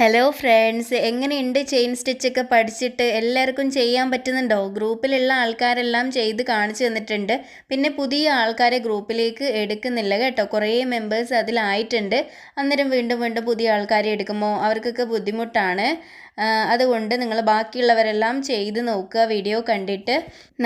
Hello friends എങ്ങനെയുണ്ട് chain സ്റ്റിച്ചൊക്കെ പഠിച്ചിട്ട്? എല്ലാവർക്കും ചെയ്യാൻ പറ്റുന്നുണ്ടോ? ഗ്രൂപ്പിലുള്ള ആൾക്കാരെല്ലാം ചെയ്ത് കാണിച്ചു തന്നിട്ടുണ്ട്. പിന്നെ പുതിയ ആൾക്കാരെ ഗ്രൂപ്പിലേക്ക് എടുക്കുന്നില്ല കേട്ടോ. കുറേ മെമ്പേഴ്സ് അതിലായിട്ടുണ്ട്. അന്നേരം വീണ്ടും വീണ്ടും പുതിയ ആൾക്കാരെ എടുക്കുമ്പോൾ അവർക്കൊക്കെ ബുദ്ധിമുട്ടാണ്. അതുകൊണ്ട് നിങ്ങൾ ബാക്കിയുള്ളവരെല്ലാം ചെയ്ത് നോക്കുക. വീഡിയോ കണ്ടിട്ട്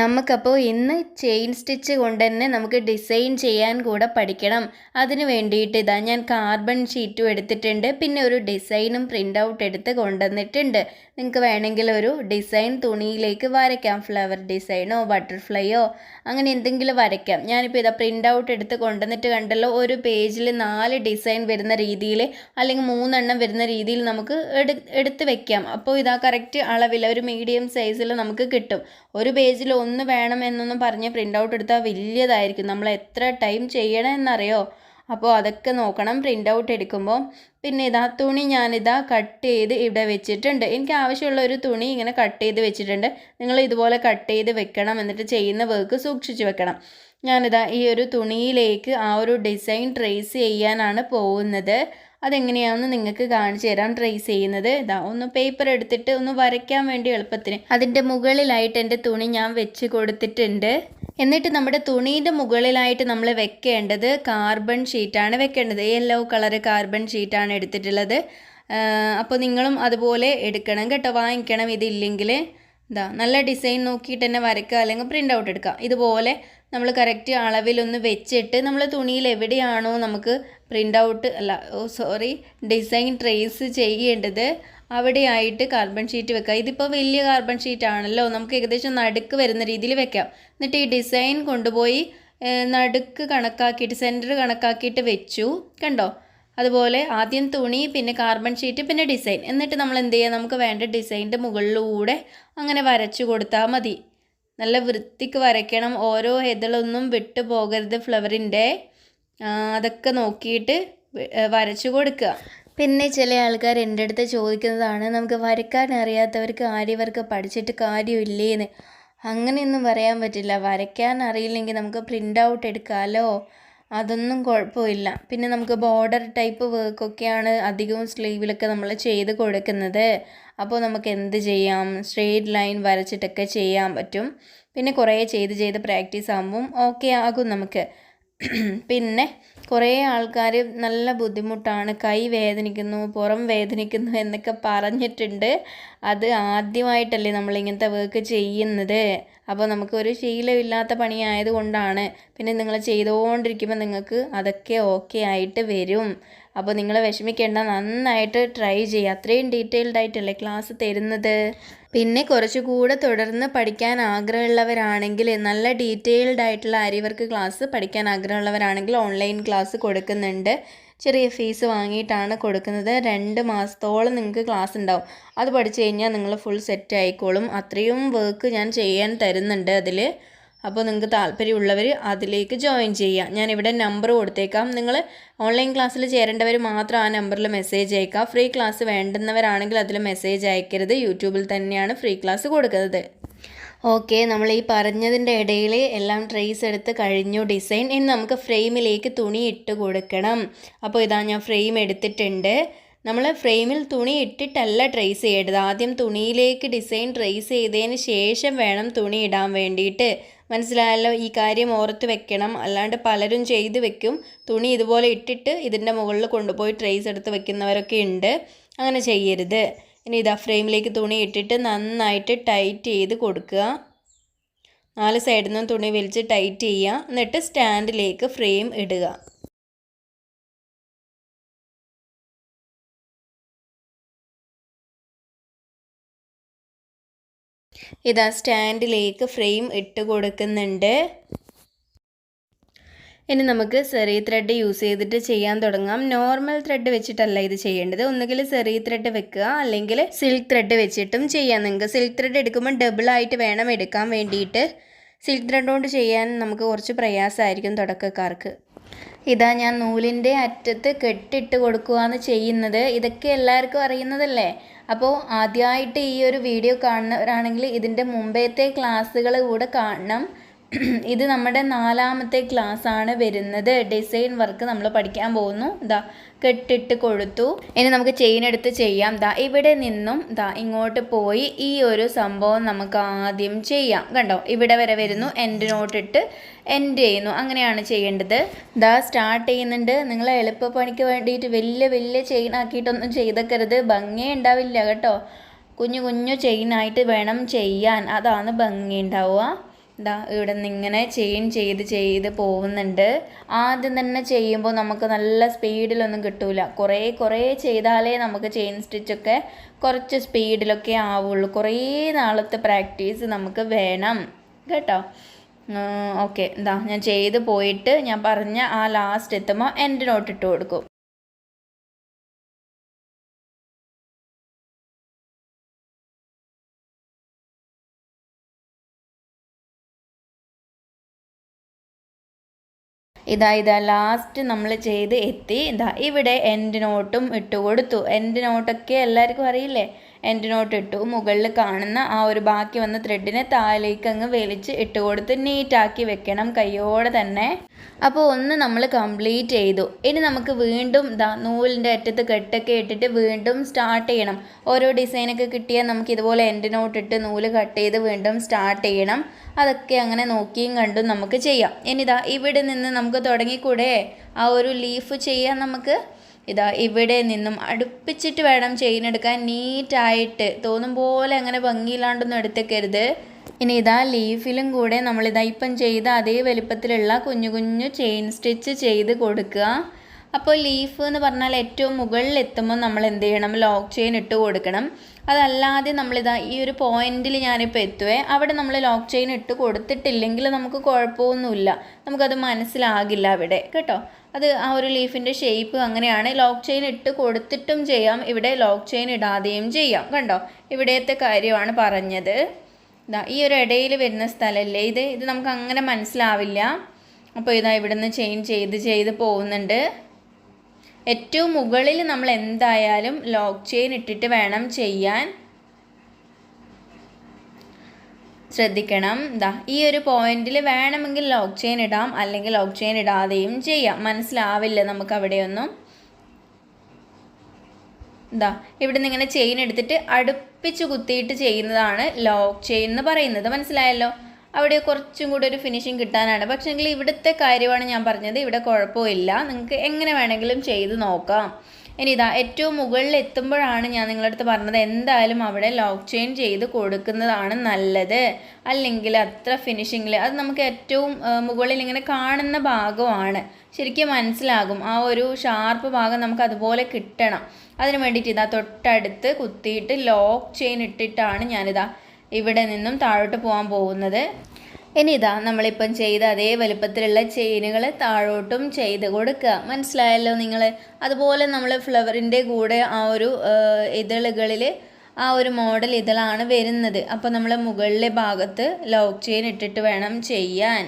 നമുക്കപ്പോൾ ഇന്ന് ചെയിൻ സ്റ്റിച്ച് കൊണ്ട് തന്നെ നമുക്ക് ഡിസൈൻ ചെയ്യാൻ കൂടെ പഠിക്കണം. അതിന് വേണ്ടിയിട്ട് ഇതാ ഞാൻ കാർബൺ ഷീറ്റും എടുത്തിട്ടുണ്ട്. പിന്നെ ഒരു ഡിസൈനും പ്രിന്റ് ഔട്ട് എടുത്ത് കൊണ്ടുവന്നിട്ടുണ്ട്. നിങ്ങൾക്ക് വേണമെങ്കിൽ ഒരു ഡിസൈൻ തുണിയിലേക്ക് വരയ്ക്കാം. ഫ്ലവർ ഡിസൈനോ ബട്ടർഫ്ലൈയോ അങ്ങനെ എന്തെങ്കിലും വരയ്ക്കാം. ഞാനിപ്പോൾ ഇതാ പ്രിന്റ് ഔട്ട് എടുത്ത് കൊണ്ടുവന്നിട്ട് കണ്ടല്ലോ ഒരു പേജിൽ നാല് ഡിസൈൻ വരുന്ന രീതിയിൽ അല്ലെങ്കിൽ മൂന്നെണ്ണം വരുന്ന രീതിയിൽ നമുക്ക് എടുത്ത് എടുത്ത് വെക്കാം അപ്പോൾ ഇതാ കറക്റ്റ് അളവിൽ ഒരു മീഡിയം സൈസിൽ നമുക്ക് കിട്ടും. ഒരു പേജിൽ ഒന്ന് വേണം എന്നൊന്നും പറഞ്ഞ് പ്രിന്റ് ഔട്ട് എടുത്താൽ വലിയതായിരിക്കും. നമ്മൾ എത്ര ടൈം ചെയ്യണമെന്നറിയോ? അപ്പോൾ അതൊക്കെ നോക്കണം പ്രിന്റ് ഔട്ട് എടുക്കുമ്പോൾ. പിന്നെ ഇതാ തുണി ഞാനിതാ കട്ട് ചെയ്ത് ഇവിടെ വെച്ചിട്ടുണ്ട്. എനിക്ക് ആവശ്യമുള്ള ഒരു തുണി ഇങ്ങനെ കട്ട് ചെയ്ത് വെച്ചിട്ടുണ്ട്. നിങ്ങൾ ഇതുപോലെ കട്ട് ചെയ്ത് വെക്കണം. എന്നിട്ട് ചെയ്യുന്ന വർക്ക് സൂക്ഷിച്ച് വെക്കണം. ഞാനിതാ ഈ ഒരു തുണിയിലേക്ക് ആ ഒരു ഡിസൈൻ ട്രേസ് ചെയ്യാനാണ് പോകുന്നത്. അതെങ്ങനെയാണെന്ന് നിങ്ങൾക്ക് കാണിച്ചു തരാം. ട്രേസ് ചെയ്യുന്നത്. ഇതാ ഒന്ന് പേപ്പർ എടുത്തിട്ട് ഒന്ന് വരയ്ക്കാൻ വേണ്ടി എളുപ്പത്തിന്. അതിന്റെ മുകളിലായിട്ട് എന്റെ തുണി ഞാൻ വെച്ച് കൊടുത്തിട്ടുണ്ട്. എന്നിട്ട് നമ്മുടെ തുണീന്റെ മുകളിലായിട്ട് നമ്മൾ വെക്കേണ്ടത് കാർബൺ ഷീറ്റാണ് വെക്കേണ്ടത്. യെല്ലോ കളർ കാർബൺ ഷീറ്റാണ് എടുത്തിട്ടുള്ളത്. അപ്പോൾ നിങ്ങളും അതുപോലെ എടുക്കണം കേട്ടോ. വാങ്ങിക്കണം ഇതില്ലെങ്കിൽ ഇതാ നല്ല ഡിസൈൻ നോക്കിയിട്ട് തന്നെ വരയ്ക്കുക അല്ലെങ്കിൽ പ്രിന്റ് ഔട്ട് എടുക്കുക. ഇതുപോലെ നമ്മൾ കറക്റ്റ് അളവിലൊന്ന് വെച്ചിട്ട് നമ്മൾ തുണിയിൽ എവിടെയാണോ നമുക്ക് പ്രിന്റ് ഔട്ട് അല്ല ഓ സോറി ഡിസൈൻ ട്രേസ് ചെയ്യേണ്ടത് അവിടെയായിട്ട് കാർബൺ ഷീറ്റ് വെക്കുക. ഇതിപ്പോൾ വലിയ കാർബൺ ഷീറ്റ് ആണല്ലോ. നമുക്ക് ഏകദേശം നടുക്ക് വരുന്ന രീതിയിൽ വെക്കാം. എന്നിട്ട് ഈ ഡിസൈൻ കൊണ്ടുപോയി നടുക്ക് കണക്കാക്കിയിട്ട് സെന്റർ കണക്കാക്കിയിട്ട് വെച്ചു. കണ്ടോ? അതുപോലെ ആദ്യം തുണി പിന്നെ കാർബൺ ഷീറ്റ് പിന്നെ ഡിസൈൻ എന്നിട്ട് നമ്മൾ എന്ത് ചെയ്യുക നമുക്ക് വേണ്ട ഡിസൈന്റെ മുകളിലൂടെ അങ്ങനെ വരച്ചു കൊടുത്താൽ മതി. നല്ല വൃത്തിക്ക് വരയ്ക്കണം. ഓരോ ഇതളൊന്നും വിട്ടു പോകരുത് ഫ്ലവറിന്റെ. അതൊക്കെ നോക്കിയിട്ട് വരച്ചു കൊടുക്കുക. പിന്നെ ചില ആൾക്കാർ എന്റെ അടുത്ത് ചോദിക്കുന്നതാണ് നമുക്ക് വരയ്ക്കാൻ അറിയാത്തവർക്ക് ആര്യവർക്ക് പഠിച്ചിട്ട് കാര്യമില്ലേന്ന്? അങ്ങനെയൊന്നും പറയാൻ പറ്റില്ല. വരയ്ക്കാൻ അറിയില്ലെങ്കിൽ നമുക്ക് പ്രിന്റ് ഔട്ട് എടുക്കാമല്ലോ അതൊന്നും കുഴപ്പമില്ല. പിന്നെ നമുക്ക് ബോർഡർ ടൈപ്പ് വർക്കൊക്കെയാണ് അധികവും സ്ലീവിലൊക്കെ നമ്മൾ ചെയ്ത് കൊടുക്കുന്നത്. അപ്പോൾ നമുക്ക് എന്ത് ചെയ്യാം? സ്ട്രെയിറ്റ് ലൈൻ വരച്ചിട്ടൊക്കെ ചെയ്യാൻ പറ്റും. പിന്നെ കുറേ ചെയ്ത് ചെയ്ത് പ്രാക്ടീസ് ആകുമ്പം ഓക്കെ ആകും നമുക്ക്. പിന്നെ കുറേ ആൾക്കാർ നല്ല ബുദ്ധിമുട്ടാണ് കൈ വേദനിക്കുന്നു പുറം വേദനിക്കുന്നു എന്നൊക്കെ പറഞ്ഞിട്ടുണ്ട്. അത് ആദ്യമായിട്ടല്ലേ നമ്മൾ ഇങ്ങനത്തെ വർക്ക് ചെയ്യുന്നത്. അപ്പോൾ നമുക്കൊരു ശീലമില്ലാത്ത പണിയായത് കൊണ്ടാണ് പിന്നെ നിങ്ങൾ ചെയ്തുകൊണ്ടിരിക്കുമ്പോൾ നിങ്ങൾക്ക് അതൊക്കെ ഓക്കെ ആയിട്ട് വരും. അപ്പോൾ നിങ്ങൾ വിഷമിക്കേണ്ട നന്നായിട്ട് ട്രൈ ചെയ്യുക അത്രയും ഡീറ്റെയിൽഡ് ആയിട്ടല്ലേ ക്ലാസ് തരുന്നത്? പിന്നെ കുറച്ചുകൂടെ തുടർന്ന് പഠിക്കാൻ ആഗ്രഹമുള്ളവരാണെങ്കിൽ നല്ല ഡീറ്റെയിൽഡ് ആയിട്ടുള്ള അരിവർക്ക് ക്ലാസ് പഠിക്കാൻ ആഗ്രഹമുള്ളവരാണെങ്കിൽ ഓൺലൈൻ ക്ലാസ് കൊടുക്കുന്നുണ്ട്. ചെറിയ ഫീസ് വാങ്ങിയിട്ടാണ് കൊടുക്കുന്നത്. രണ്ട് മാസത്തോളം നിങ്ങൾക്ക് ക്ലാസ് ഉണ്ടാവും. അത് പഠിച്ചു കഴിഞ്ഞാൽ നിങ്ങൾ ഫുൾ സെറ്റ് ആയിക്കോളും. അത്രയും വർക്ക് ഞാൻ ചെയ്യാൻ തരുന്നുണ്ട് അതിൽ അപ്പോൾ നിങ്ങൾക്ക് താല്പര്യമുള്ളവർ അതിലേക്ക് ജോയിൻ ചെയ്യാം. ഞാനിവിടെ നമ്പർ കൊടുത്തേക്കാം. നിങ്ങൾ ഓൺലൈൻ ക്ലാസ്സിൽ ചേരേണ്ടവർ മാത്രം ആ നമ്പറിൽ മെസ്സേജ് അയക്കുക ഫ്രീ ക്ലാസ് വേണ്ടുന്നവരാണെങ്കിൽ അതിൽ മെസ്സേജ് അയക്കരുത്. യൂട്യൂബിൽ തന്നെയാണ് ഫ്രീ ക്ലാസ് കൊടുക്കുന്നത്. ഓക്കെ നമ്മൾ ഈ പറഞ്ഞതിന്റെ ഇടയിൽ എല്ലാം ട്രേസ് എടുത്ത് കഴിഞ്ഞു. ഡിസൈൻ ഇനി നമുക്ക് ഫ്രെയിമിലേക്ക് തുണി ഇട്ട് കൊടുക്കണം. അപ്പോൾ ഇതാ ഞാൻ ഫ്രെയിം എടുത്തിട്ടുണ്ട്. നമ്മൾ ഫ്രെയിമിൽ തുണി ഇട്ടിട്ടല്ല ട്രേസ് ചെയ്യേണ്ടത്. ആദ്യം തുണിയിലേക്ക് ഡിസൈൻ ട്രേസ് ചെയ്തതിന് ശേഷം വേണം തുണി ഇടാൻ വേണ്ടിയിട്ട്. മനസ്സിലായല്ലോ? ഈ കാര്യം ഓർത്ത് വെക്കണം. അല്ലാണ്ട് പലരും ചെയ്ത് വെക്കും. തുണി ഇതുപോലെ ഇട്ടിട്ട് ഇതിന്റെ മുകളിൽ കൊണ്ടുപോയി ട്രേസ് എടുത്ത് വെക്കുന്നവരൊക്കെ ഉണ്ട്. അങ്ങനെ ചെയ്യരുത്. ഇനി ഇതാ ഫ്രെയിമിലേക്ക് തുണി ഇട്ടിട്ട് നന്നായിട്ട് ടൈറ്റ് ചെയ്ത് കൊടുക്കുക. നാല് സൈഡിൽ നിന്നും തുണി വലിച്ച് ടൈറ്റ് ചെയ്യുക. എന്നിട്ട് സ്റ്റാൻഡിലേക്ക് ഫ്രെയിം ഇടുക. ഇതാ സ്റ്റാൻഡിലേക്ക് ഫ്രെയിം ഇട്ട് കൊടുക്കുന്നുണ്ട്. ഇനി നമുക്ക് സെറി ത്രെഡ് യൂസ് ചെയ്തിട്ട് ചെയ്യാൻ തുടങ്ങാം. നോർമൽ ത്രെഡ് വെച്ചിട്ടല്ല ഇത് ചെയ്യേണ്ടത്. ഒന്നുകിൽ സെറി ത്രെഡ് വെക്കുക അല്ലെങ്കിൽ സിൽക്ക് ത്രെഡ് വെച്ചിട്ടും ചെയ്യാം. നിങ്ങൾക്ക് സിൽക്ക് ത്രെഡ് എടുക്കുമ്പോൾ ഡബിൾ ആയിട്ട് വേണം എടുക്കാൻ വേണ്ടിയിട്ട്. സിൽക്ക് ത്രെഡ് കൊണ്ട് ചെയ്യാൻ നമുക്ക് കുറച്ച് പ്രയാസമായിരിക്കും തുടക്കക്കാർക്ക്. ഇതാ ഞാൻ നൂലിന്റെ അറ്റത്ത് കെട്ടിട്ട് കൊടുക്കുകയാണ് ചെയ്യുന്നത്. ഇതൊക്കെ എല്ലാവർക്കും അറിയുന്നതല്ലേ? അപ്പോൾ ആദ്യമായിട്ട് ഈ ഒരു വീഡിയോ കാണുന്നവരാണെങ്കിൽ ഇതിന്റെ മുമ്പത്തെ ക്ലാസ്സുകൾ കൂടെ കാണണം. ഇത് നമ്മുടെ നാലാമത്തെ ക്ലാസ് ആണ് വരുന്നത്. ഡിസൈൻ വർക്ക് നമ്മൾ പഠിക്കാൻ പോകുന്നു. ഇതാ കെട്ടിട്ട് കൊടുത്തു. ഇനി നമുക്ക് ചെയിൻ എടുത്ത് ചെയ്യാം. ദാ ഇവിടെ നിന്നും ദാ ഇങ്ങോട്ട് പോയി ഈ ഒരു സംഭവം നമുക്ക് ആദ്യം ചെയ്യാം. കണ്ടോ? ഇവിടെ വരെ വരുന്നു. എൻഡ് നോട്ടിട്ട് എൻഡ് ചെയ്യുന്നു. അങ്ങനെയാണ് ചെയ്യേണ്ടത്. ദാ സ്റ്റാർട്ട് ചെയ്യുന്നുണ്ട്. നിങ്ങൾ എളുപ്പപ്പണിക്ക് വേണ്ടിയിട്ട് വലിയ വലിയ ചെയിൻ ആക്കിയിട്ടൊന്നും ചെയ്തേക്കരുത്. ഭംഗി ഉണ്ടാവില്ല കേട്ടോ. കുഞ്ഞു കുഞ്ഞു ചെയിനായിട്ട് വേണം ചെയ്യാൻ. അതാണ് ഭംഗി ഉണ്ടാവുക. ഇതാ ഇവിടെ നിന്ന് ഇങ്ങനെ ചെയിൻ ചെയ്ത് ചെയ്ത് പോകുന്നുണ്ട്. ആദ്യം തന്നെ ചെയ്യുമ്പോൾ നമുക്ക് നല്ല സ്പീഡിലൊന്നും കിട്ടൂല. കുറേ കുറേ ചെയ്താലേ നമുക്ക് ചെയിൻ സ്റ്റിച്ചൊക്കെ കുറച്ച് സ്പീഡിലൊക്കെ ആവുള്ളൂ. കുറേ നാളത്തെ പ്രാക്ടീസ് നമുക്ക് വേണം. കേട്ടോ. ഓക്കെ. എന്താ ഞാൻ ചെയ്ത് പോയിട്ട് ഞാൻ പറഞ്ഞ ആ ലാസ്റ്റ് എത്തുമ്പോൾ എന്റെ നോട്ട് ഇട്ട് കൊടുക്കും. ഇതാ ഇതാ ലാസ്റ്റ് നമ്മൾ ചെയ്ത് എത്തി. ഇതാ ഇവിടെ എൻഡ് നോട്ടും ഇട്ട് കൊടുത്തു. എൻഡ് നോട്ടൊക്കെ എല്ലാവർക്കും അറിയില്ലേ? എൻഡ് നോട്ട് ഇട്ടു മുകളിൽ കാണുന്ന ആ ഒരു ബാക്കി വന്ന ത്രെഡിനെ താഴേക്ക് അങ്ങ് വലിച്ച് ഇട്ട് കൊടുത്ത് നീറ്റാക്കി വെക്കണം കയ്യോടെ തന്നെ. അപ്പോൾ ഒന്ന് നമ്മൾ കംപ്ലീറ്റ് ചെയ്തു. ഇനി നമുക്ക് വീണ്ടും ദാ നൂലിന്റെ അറ്റത്ത് കെട്ടൊക്കെ ഇട്ടിട്ട് വീണ്ടും സ്റ്റാർട്ട് ചെയ്യണം. ഓരോ ഡിസൈനൊക്കെ കിട്ടിയാൽ നമുക്ക് ഇതുപോലെ എൻഡ് നോട്ട് ഇട്ട് നൂൽ കട്ട് ചെയ്ത് വീണ്ടും സ്റ്റാർട്ട് ചെയ്യണം. അതൊക്കെ അങ്ങനെ നോക്കിയും കണ്ടും നമുക്ക് ചെയ്യാം. ഇനിതാ ഇവിടെ നിന്ന് നമുക്ക് തുടങ്ങിക്കൂടെ? ആ ഒരു ലീഫ് ചെയ്യാൻ നമുക്ക്. ഇതാ ഇവിടെ നിന്നും അടുപ്പിച്ചിട്ട് വേണം ചെയിൻ എടുക്കാൻ നീറ്റായിട്ട്. തോന്നും പോലെ അങ്ങനെ ഭംഗിയില്ലാണ്ടൊന്നും എടുത്തേക്കരുത്. ഇനി ഇതാ ലീഫിലും കൂടെ നമ്മളിതാ ഇപ്പം ചെയ്ത അതേ വലിപ്പത്തിലുള്ള കുഞ്ഞു കുഞ്ഞു ചെയിൻ സ്റ്റിച്ച് ചെയ്ത് കൊടുക്കുക. അപ്പോൾ ലീഫ് എന്ന് പറഞ്ഞാൽ ഏറ്റവും മുകളിൽ എത്തുമ്പോൾ നമ്മൾ എന്ത് ചെയ്യണം? ലോക്ക് ചെയിൻ ഇട്ട് കൊടുക്കണം. അതല്ലാതെ നമ്മളിതാ ഈ ഒരു പോയിന്റിൽ ഞാനിപ്പോൾ എത്തുവേ അവിടെ നമ്മൾ ലോക്ക് ചെയിൻ ഇട്ട് കൊടുത്തിട്ടില്ലെങ്കിൽ നമുക്ക് കുഴപ്പമൊന്നുമില്ല. നമുക്കത് മനസ്സിലാകില്ല അവിടെ കേട്ടോ? അത് ആ ഒരു ലീഫിന്റെ ഷേപ്പ് അങ്ങനെയാണ്. ലോക്ക് ചെയിൻ ഇട്ട് കൊടുത്തിട്ടും ചെയ്യാം ഇവിടെ ലോക്ക് ചെയിൻ ഇടാതെയും ചെയ്യാം കണ്ടോ? ഇവിടത്തെ കാര്യമാണ് പറഞ്ഞത്. ഇതാ ഈ ഒരു ഇടയിൽ വരുന്ന സ്ഥലമല്ലേ ഇത്? ഇത് നമുക്ക് അങ്ങനെ മനസ്സിലാവില്ല. അപ്പോൾ ഇതാ ഇവിടുന്ന് ചെയിൻ ചെയ്ത് ചെയ്ത് പോകുന്നുണ്ട്. ഏറ്റവും മുകളിൽ നമ്മൾ എന്തായാലും ലോക്ക് ചെയിൻ ഇട്ടിട്ട് വേണം ചെയ്യാൻ. ശ്രദ്ധിക്കണം. ദാ ഈ ഒരു പോയിന്റിൽ വേണമെങ്കിൽ ലോക്ക് ചെയിൻ ഇടാം അല്ലെങ്കിൽ ലോക്ക് ചെയിൻ ഇടാതെയും ചെയ്യാം. മനസ്സിലാവില്ല നമുക്ക് അവിടെയൊന്നും? ഇതാ ഇവിടെ നിന്ന് ഇങ്ങനെ ചെയിൻ എടുത്തിട്ട് അടുപ്പിച്ച് കുത്തിയിട്ട് ചെയ്യുന്നതാണ് ലോക്ക് ചെയിൻ എന്ന് പറയുന്നത്. മനസ്സിലായല്ലോ? അവിടെ കുറച്ചും കൂടി ഒരു ഫിനിഷിങ് കിട്ടാനാണ്. പക്ഷേങ്കിൽ ഇവിടുത്തെ കാര്യമാണ് ഞാൻ പറഞ്ഞത്. ഇവിടെ കുഴപ്പമില്ല. നിങ്ങൾക്ക് എങ്ങനെ വേണമെങ്കിലും ചെയ്ത് നോക്കാം. ഇനി ഇതാ ഏറ്റവും മുകളിൽ എത്തുമ്പോഴാണ് ഞാൻ നിങ്ങളുടെ അടുത്ത് പറഞ്ഞത്. എന്തായാലും അവിടെ ലോക്ക് ചെയിൻ ചെയ്ത് കൊടുക്കുന്നതാണ് നല്ലത്. അല്ലെങ്കിൽ അത്ര ഫിനിഷിങ്ങിൽ അത് നമുക്ക് ഏറ്റവും മുകളിൽ ഇങ്ങനെ കാണുന്ന ഭാഗമാണ്. ശരിക്കും മനസ്സിലാകും. ആ ഒരു ഷാർപ്പ് ഭാഗം നമുക്ക് അതുപോലെ കിട്ടണം. അതിന് വേണ്ടിയിട്ട് ഇതാ തൊട്ടടുത്ത് കുത്തിയിട്ട് ലോക്ക് ചെയിൻ ഇട്ടിട്ടാണ് ഞാനിതാ ഇവിടെ നിന്നും താഴോട്ട് പോകാൻ പോകുന്നത്. ഇനി ഇതാ നമ്മളിപ്പം ചെയ്ത അതേ വലുപ്പത്തിലുള്ള ചെയിനുകൾ താഴോട്ടും ചെയ്ത് കൊടുക്കുക. മനസ്സിലായല്ലോ നിങ്ങൾ അതുപോലെ നമ്മൾ ഫ്ലവറിന്റെ കൂടെ ആ ഒരു ഇതളുകളിൽ ആ ഒരു മോഡൽ ഇതളാണ് വരുന്നത്. അപ്പോൾ നമ്മൾ മുകളിലെ ഭാഗത്ത് ലോക്ക് ചെയിൻ ഇട്ടിട്ട് വേണം ചെയ്യാൻ.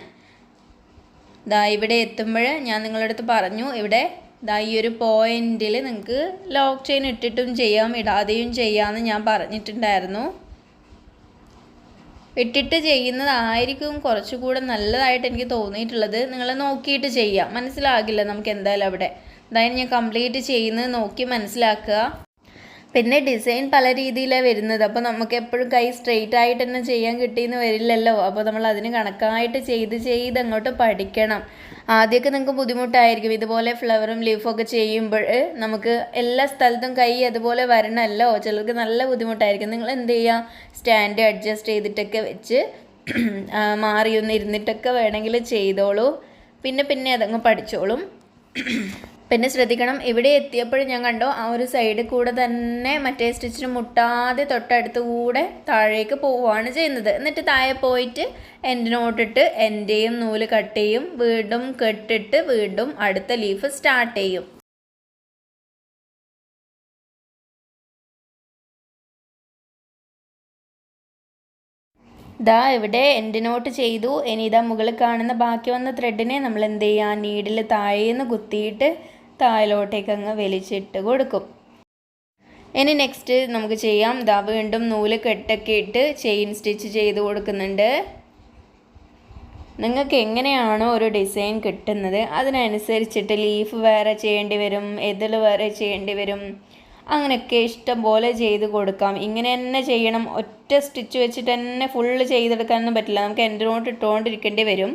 ദാ ഇവിടെ എത്തുമ്പോൾ ഞാൻ നിങ്ങളുടെ അടുത്ത് പറഞ്ഞു ഇവിടെ ദാ ഈ ഒരു പോയിന്റിൽ നിങ്ങൾക്ക് ലോക്ക് ചെയിൻ ഇട്ടിട്ടും ചെയ്യാം ഇടാതെയും ചെയ്യാമെന്ന് ഞാൻ പറഞ്ഞിട്ടുണ്ടായിരുന്നു. ഇട്ടിട്ട് ചെയ്യുന്നതായിരിക്കും കുറച്ചുകൂടെ നല്ലതായിട്ട് എനിക്ക് തോന്നിയിട്ടുള്ളത്. നിങ്ങൾ നോക്കിയിട്ട് ചെയ്യാം. മനസ്സിലാകില്ല നമുക്ക് എന്തായാലും അവിടെ. അതായത് ഞാൻ കംപ്ലീറ്റ് ചെയ്യുന്നത് നോക്കി മനസ്സിലാക്കുക. പിന്നെ ഡിസൈൻ പല രീതിയിലാണ് വരുന്നത്. അപ്പോൾ നമുക്ക് എപ്പോഴും കൈ സ്ട്രെയിറ്റ് ആയിട്ട് തന്നെ ചെയ്യാൻ കിട്ടിയെന്ന് വരില്ലല്ലോ. അപ്പോൾ നമ്മൾ അതിന് കണക്കായിട്ട് ചെയ്ത് ചെയ്ത് അങ്ങോട്ട് പഠിക്കണം. ആദ്യമൊക്കെ നിങ്ങൾക്ക് ബുദ്ധിമുട്ടായിരിക്കും. ഇതുപോലെ ഫ്ലവറും ലീഫും ഒക്കെ ചെയ്യുമ്പോൾ നമുക്ക് എല്ലാ സ്ഥലത്തും കൈ അതുപോലെ വരണമല്ലോ ചിലർക്ക് നല്ല ബുദ്ധിമുട്ടായിരിക്കും. നിങ്ങൾ എന്ത് ചെയ്യുക സ്റ്റാൻഡ് അഡ്ജസ്റ്റ് ചെയ്തിട്ടൊക്കെ വെച്ച് മാറി ഒന്ന് ഇരുന്നിട്ടൊക്കെ വേണമെങ്കിൽ ചെയ്തോളൂ. പിന്നെ പിന്നെ അതങ്ങ് പഠിച്ചോളും. പിന്നെ ശ്രദ്ധിക്കണം. ഇവിടെ എത്തിയപ്പോഴും ഞാൻ കണ്ടോ ആ ഒരു സൈഡിൽ കൂടെ തന്നെ മറ്റേ സ്റ്റിച്ചിന് മുട്ടാതെ തൊട്ടടുത്ത് കൂടെ താഴേക്ക് പോവുകയാണ് ചെയ്യുന്നത്. എന്നിട്ട് താഴെ പോയിട്ട് നോട്ടിട്ട് എന്റെയും നൂൽ കട്ട് ചെയ്യും. വീണ്ടും കെട്ടിട്ട് വീണ്ടും അടുത്ത ലീഫ് സ്റ്റാർട്ട് ചെയ്യും. ഇതാ ഇവിടെ എൻഡ് നോട്ട് ചെയ്തു. ഇനി ഇതാ മുകളിൽ കാണുന്ന ബാക്കി വന്ന ത്രെഡിനെ നമ്മൾ എന്ത് ചെയ്യുക നീഡിൽ താഴേന്ന് കുത്തിയിട്ട് താഴോട്ടേക്ക് അങ്ങ് വലിച്ചിട്ട് കൊടുക്കും. ഇനി നെക്സ്റ്റ് നമുക്ക് ചെയ്യാം. ദാ വീണ്ടും നൂൽ കെട്ടൊക്കെ ഇട്ട് ചെയിൻ സ്റ്റിച്ച് ചെയ്ത് കൊടുക്കുന്നുണ്ട്. നിങ്ങൾക്ക് എങ്ങനെയാണോ ഒരു ഡിസൈൻ കിട്ടുന്നത് അതിനനുസരിച്ചിട്ട് ലീഫ് വേറെ ചെയ്യേണ്ടി വരും എതിൽ വേറെ ചെയ്യേണ്ടി വരും. അങ്ങനെയൊക്കെ ഇഷ്ടം പോലെ ചെയ്ത് കൊടുക്കാം. ഇങ്ങനെ തന്നെ ചെയ്യണം. ഒറ്റ സ്റ്റിച്ച് വെച്ചിട്ട് തന്നെ ഫുള്ള് ചെയ്തെടുക്കാനൊന്നും പറ്റില്ല. നമുക്ക് എന്റെ നോട്ട് ഇട്ടുകൊണ്ടിരിക്കേണ്ടി വരും.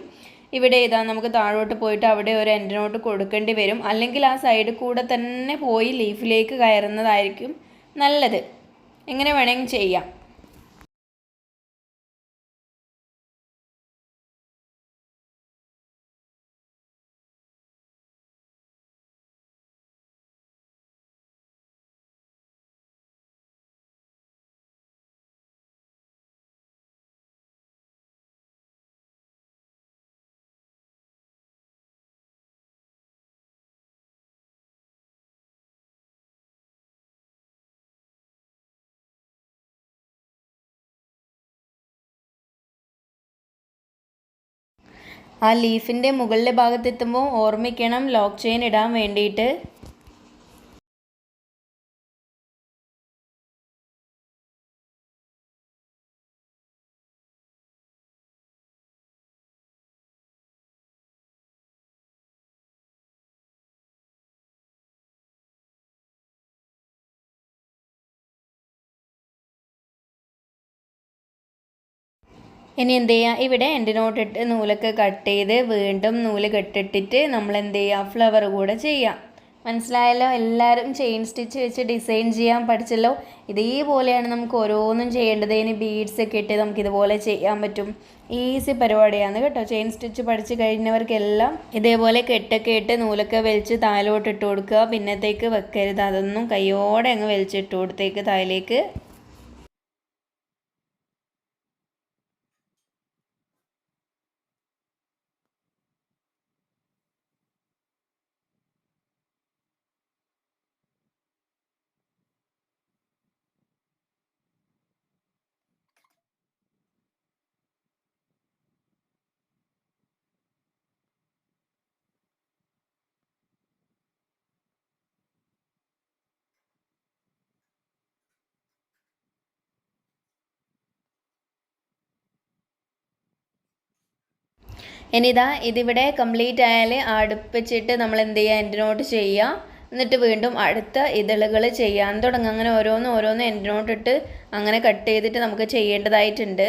ഇവിടെ ഇതാ നമുക്ക് താഴോട്ട് പോയിട്ട് അവിടെ ഒരു എന്റെ നോട്ട് കൊടുക്കേണ്ടി വരും. അല്ലെങ്കിൽ ആ സൈഡ് കൂടെ തന്നെ പോയി ലീഫിലേക്ക് കയറുന്നതായിരിക്കും നല്ലത്. എങ്ങനെ വേണമെങ്കിൽ ചെയ്യാം. ആ ലീഫിന്റെ മുകളിലെ ഭാഗത്തെത്തുമ്പോൾ ഓർമ്മിക്കണം ലോക്ക് ചെയിൻ ഇടാൻ വേണ്ടിയിട്ട്. ഇനി എന്ത് ചെയ്യുക ഇവിടെ എന്റെ നോട്ടിട്ട് നൂലൊക്കെ കട്ട് ചെയ്ത് വീണ്ടും നൂൽ കെട്ടിട്ടിട്ട് നമ്മൾ എന്ത് ചെയ്യുക ഫ്ലവർ കൂടെ ചെയ്യാം. മനസ്സിലായല്ലോ? എല്ലാവരും ചെയിൻ സ്റ്റിച്ച് വെച്ച് ഡിസൈൻ ചെയ്യാൻ പഠിച്ചല്ലോ? ഇതേപോലെയാണ് നമുക്ക് ഓരോന്നും ചെയ്യേണ്ടത്. ഇനി ബീഡ്സ് ഒക്കെ ഇട്ട് നമുക്ക് ഇതുപോലെ ചെയ്യാൻ പറ്റും. ഈസി പരിപാടിയാണ് കേട്ടോ. ചെയിൻ സ്റ്റിച്ച് പഠിച്ച് കഴിഞ്ഞവർക്കെല്ലാം ഇതേപോലെ കെട്ടൊക്കെ ഇട്ട് നൂലൊക്കെ വലിച്ച് താലോട്ട് ഇട്ട് കൊടുക്കുക. പിന്നത്തേക്ക് വെക്കരുത്. അതൊന്നും കൈയോടെ അങ്ങ് വലിച്ചിട്ട് കൊടുത്തേക്ക് തായിലേക്ക് ഇനി ഇതാ ഇതിവിടെ കംപ്ലീറ്റ് ആയാൽ അടുപ്പിച്ചിട്ട് നമ്മൾ എന്ത് ചെയ്യുക എൻഡിനോട്ട് ചെയ്യുക എന്നിട്ട് വീണ്ടും അടുത്ത ഇതളുകൾ ചെയ്യാൻ തുടങ്ങും. അങ്ങനെ ഓരോന്ന് ഓരോന്ന് എൻഡിനോട്ടിട്ട് അങ്ങനെ കട്ട് ചെയ്തിട്ട് നമുക്ക് ചെയ്യേണ്ടതായിട്ടുണ്ട്.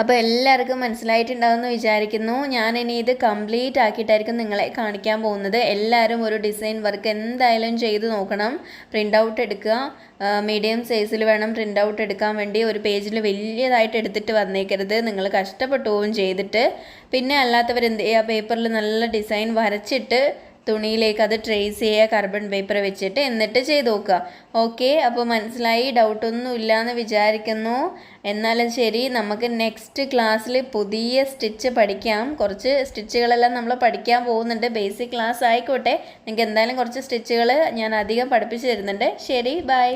അപ്പോൾ എല്ലാവർക്കും മനസ്സിലായിട്ടുണ്ടാവുമെന്ന് വിചാരിക്കുന്നു. ഞാൻ ഇനി ഇത് കംപ്ലീറ്റ് ആക്കിയിട്ടായിരിക്കും നിങ്ങളെ കാണിക്കാൻ പോകുന്നത്. എല്ലാവരും ഒരു ഡിസൈൻ വർക്ക് എന്തായാലും ചെയ്ത് നോക്കണം. പ്രിന്റ് ഔട്ട് എടുക്കുക മീഡിയം സൈസിൽ വേണം പ്രിന്റ് ഔട്ട് എടുക്കാൻ വേണ്ടി. ഒരു പേജിൽ വലിയതായിട്ട് എടുത്തിട്ട് വന്നേക്കരുത്. നിങ്ങൾ കഷ്ടപ്പെട്ടു പോവും ചെയ്തിട്ട്. പിന്നെ അല്ലാത്തവർ എന്ത് ചെയ്യുക പേപ്പറിൽ നല്ല ഡിസൈൻ വരച്ചിട്ട് തുണിയിലേക്ക് അത് ട്രേസ് ചെയ്യുക കാർബൺ പേപ്പർ വെച്ചിട്ട് എന്നിട്ട് ചെയ്ത് നോക്കുക. ഓക്കെ അപ്പോൾ മനസ്സിലായി? ഡൗട്ടൊന്നും എന്ന് വിചാരിക്കുന്നു. എന്നാലും ശരി നമുക്ക് നെക്സ്റ്റ് ക്ലാസ്സിൽ പുതിയ സ്റ്റിച്ച് പഠിക്കാം. കുറച്ച് സ്റ്റിച്ചുകളെല്ലാം നമ്മൾ പഠിക്കാൻ പോകുന്നുണ്ട്. ബേസിക് ക്ലാസ് ആയിക്കോട്ടെ. നിങ്ങൾക്ക് എന്തായാലും കുറച്ച് സ്റ്റിച്ചുകൾ ഞാൻ അധികം പഠിപ്പിച്ച് തരുന്നുണ്ട്. ശരി ബൈ